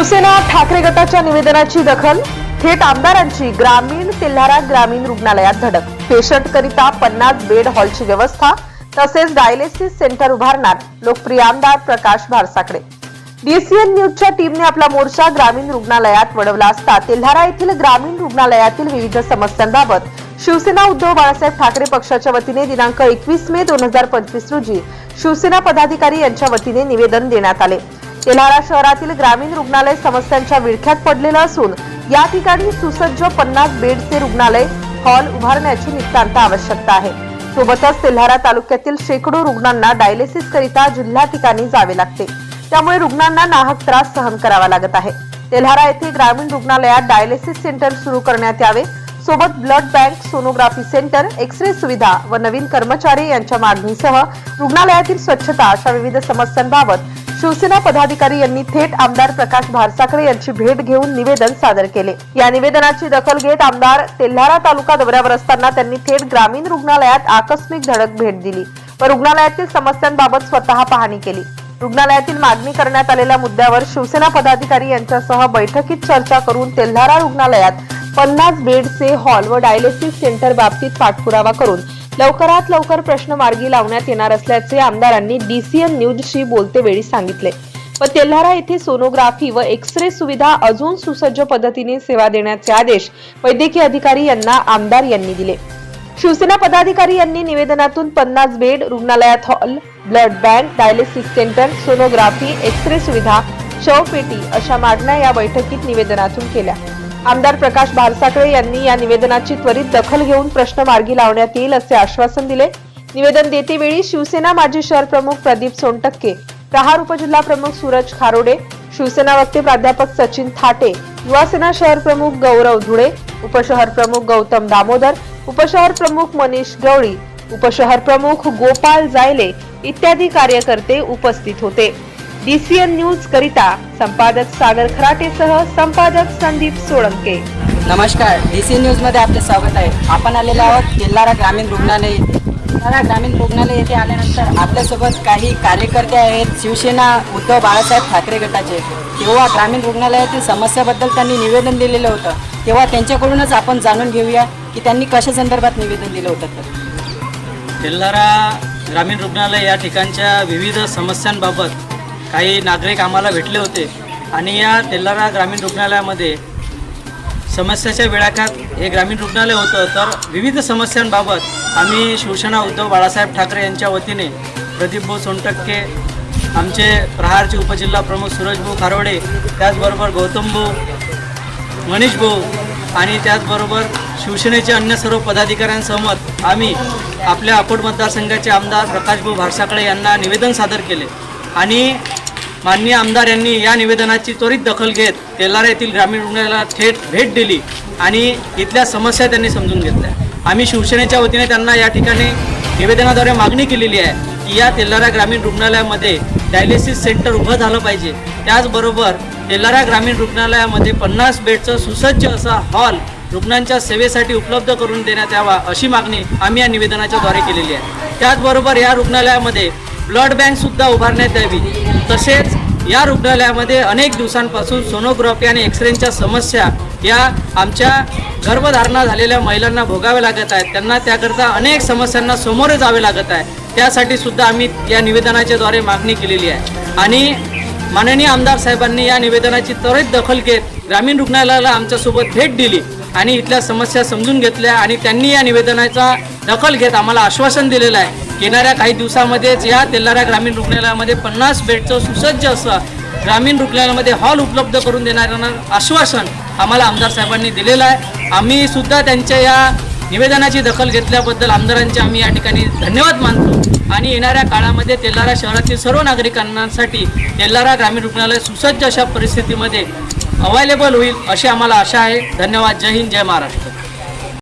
शिवसेना ठाकरे गटाच्या निवेदनाची दखल थेट आमदारांची ग्रामीण तेल्हारा ग्रामीण रुग्णालयात धडक. पेशंटकरिता पन्नास बेड हॉलची व्यवस्था तसेच डायलिसिस सेंटर उभारणार लोकप्रिय आमदार प्रकाश भारसाकडे. डीसीएन न्यूजच्या टीमने आपला मोर्चा ग्रामीण रुग्णालयात वळवला असता तेल्हारा येथील ग्रामीण रुग्णालयातील विविध समस्यांबाबत शिवसेना उद्धव बाळासाहेब ठाकरे पक्षाच्या वतीने दिनांक एकवीस मे दोन हजार पंचवीस रोजी शिवसेना पदाधिकारी यांच्या वतीने निवेदन देण्यात आले. तेल्हारा शहरातील ग्रामीण रुग्णालय समस्यांच्या विळख्यात पडलेलं असून या ठिकाणी सुसज्ज पन्नास बेडचे रुग्णालय हॉल उभारण्याची नितांत आवश्यकता आहे. सोबतच तेल्हारा तालुक्यातील शेकडो रुग्णांना डायलिसिस करिता जिल्हा ठिकाणी जावे लागते. त्यामुळे रुग्णांना नाहक त्रास सहन करावा लागत आहे. तेल्हारा येथे ग्रामीण रुग्णालयात डायलिसिस सेंटर सुरू करण्यात यावे. सोबत blood bank sonography centre X ray सुविधा व नवीन कर्मचारी यांच्या मागणीसह रुग्णालयातील स्वच्छता अशा विविध समस्यांबाबत शिवसेना पदाधिकारी यांनी थेट आमदार प्रकाश भारसाकडे यांची भेट घेऊन निवेदन सादर केले. या निवेदनाची दखल घेत आमदार तेल्हारा तालुका दौऱ्यावर असताना त्यांनी थेट ग्रामीण रुग्णालयात आकस्मिक धडक भेट दिली व रुग्णालयातील समस्यांबाबत स्वतः पाहणी केली. रुग्णालयातील मागणी करण्यात आलेल्या मुद्द्यावर शिवसेना पदाधिकारी यांच्यासह बैठकीत चर्चा करून तेल्हारा रुग्णालयात पन्नास बेडचे हॉल व डायलिसिस सेंटर बाबतीत पाठपुरावा करून लवकरात लवकर प्रश्न मार्गी लावण्यात येणार असल्याचे आमदारांनी डीसीएन न्यूजशी बोलते वेळी सांगितले. व तेल्हारा येथे सोनोग्राफी व एक्स रे सुविधा अजून सुसज्ज पद्धतीने सेवा देण्याचे आदेश वैद्यकीय अधिकारी यांना आमदार यांनी दिले. शिवसेना पदाधिकारी यांनी निवेदनातून पन्नास बेड रुग्णालयात hall blood bank dialysis centre sonography X ray सुविधा शवपेटी अशा मागण्या या बैठकीत निवेदनातून केल्या. आमदार प्रकाश भारसाकडे यांनी या निवेदनाची त्वरित दखल घेऊन प्रश्न मार्गी लावण्यात येईल असे आश्वासन दिले. निवेदन देतेवेळी शिवसेना माजी शहर प्रमुख प्रदीप सोनटक्के प्रहार उपजिल्हा प्रमुख सूरज खारोडे शिवसेना वक्ते प्राध्यापक सचिन थाटे युवासेना शहर प्रमुख गौरव धुळे उपशहर प्रमुख गौतम दामोदर उपशहर प्रमुख मनीष गवळी उपशहर प्रमुख गोपाल जायले इत्यादी कार्यकर्ते उपस्थित होते. डीसीएन न्यूज करिता संपादक सागर खराटेसह संपादक संदीप सोळंके. नमस्कार डी सी न्यूजमध्ये आपले स्वागत आहे. आपण आलेलो आहोत तेल्हारा ग्रामीण रुग्णालय. तेल्हारा ग्रामीण रुग्णालय येथे आल्यानंतर आपल्यासोबत काही कार्यकर्ते आहेत शिवसेना उद्धव बाळासाहेब ठाकरे गटाचे. तेव्हा ग्रामीण रुग्णालयातील समस्याबद्दल त्यांनी निवेदन दिलेलं होतं. तेव्हा त्यांच्याकडूनच आपण जाणून घेऊया की त्यांनी कशा संदर्भात निवेदन दिलं होतं तर. तेल्हारा ग्रामीण रुग्णालय या ठिकाणच्या विविध समस्यांबाबत काही नागरिक आम्हाला भेटले होते. आणि या तेल्हारा ग्रामीण रुग्णालयामध्ये समस्याच्या वेळाखात हे ग्रामीण रुग्णालय होतं. तर विविध समस्यांबाबत आम्ही शिवसेना उद्धव बाळासाहेब ठाकरे यांच्या वतीने प्रदीप भाऊ सोनटक्के आमचे प्रहारचे उपजिल्हा प्रमुख सूरज भाऊ खारोडे त्याचबरोबर गौतम भाऊ मनीष भाऊ आणि त्याचबरोबर शिवसेनेचे अन्य सर्व पदाधिकाऱ्यांसमत आम्ही आपल्या अकोट मतदारसंघाचे आमदार प्रकाशभाऊ भारसाकडे यांना निवेदन सादर केले. आणि माननीय आमदार यांनी या निवेदनाची त्वरित दखल घेत तेलारा येथील ग्रामीण रुग्णालयाला थेट भेट दिली आणि इथल्या समस्या त्यांनी समजून घेतल्या. आम्ही शिवसेनेच्या वतीने त्यांना या ठिकाणी निवेदनाद्वारे मागणी केलेली आहे की या तेलारा ग्रामीण रुग्णालयामध्ये डायलिसिस सेंटर उभं झालं पाहिजे. त्याचबरोबर तेलारा ग्रामीण रुग्णालयामध्ये पन्नास बेडचं सुसज्ज असा हॉल रुग्णांच्या सेवेसाठी उपलब्ध करून देण्यात यावा अशी मागणी आम्ही या निवेदनाच्याद्वारे केलेली आहे. त्याचबरोबर या रुग्णालयामध्ये ब्लड बँकसुद्धा उभारण्यात यावी. तसेच या रुग्णालयामध्ये अनेक दिवसांपासून सोनोग्राफी आणि एक्सरेंच्या समस्या या आमच्या गर्भधारणा झालेल्या महिलांना भोगाव्या लागत आहेत. त्यांना त्याकरता अनेक समस्यांना सामोरे जावे लागत आहे. त्यासाठी सुद्धा आम्ही या निवेदनाच्या द्वारे मागणी केलेली आहे. आणि माननीय आमदार साहेबांनी या निवेदनाची त्वरित दखल घेत ग्रामीण रुग्णालयाला आमच्यासोबत भेट दिली आणि इथल्या समस्या समजून घेतल्या आणि त्यांनी या निवेदनाचा दखल घेत आम्हाला आश्वासन दिलेलं आहे. येणाऱ्या काही दिवसामध्येच या तेलारा ग्रामीण रुग्णालयामध्ये पन्नास बेडचं सुसज्ज असं ग्रामीण रुग्णालयामध्ये हॉल उपलब्ध करून देणाऱ्यांना आश्वासन आम्हाला आमदार साहेबांनी दिलेलं आहे. आम्ही सुद्धा त्यांच्या या निवेदनाची दखल घेतल्याबद्दल आमदारांचे आम्ही या ठिकाणी धन्यवाद मानतो. आणि येणाऱ्या काळामध्ये तेलारा शहरातील सर्व नागरिकांसाठी तेलारा ग्रामीण रुग्णालय सुसज्ज अशा परिस्थितीमध्ये अवेलेबल होईल अशी आम्हाला आशा आहे. धन्यवाद. जय हिंद. जय महाराष्ट्र.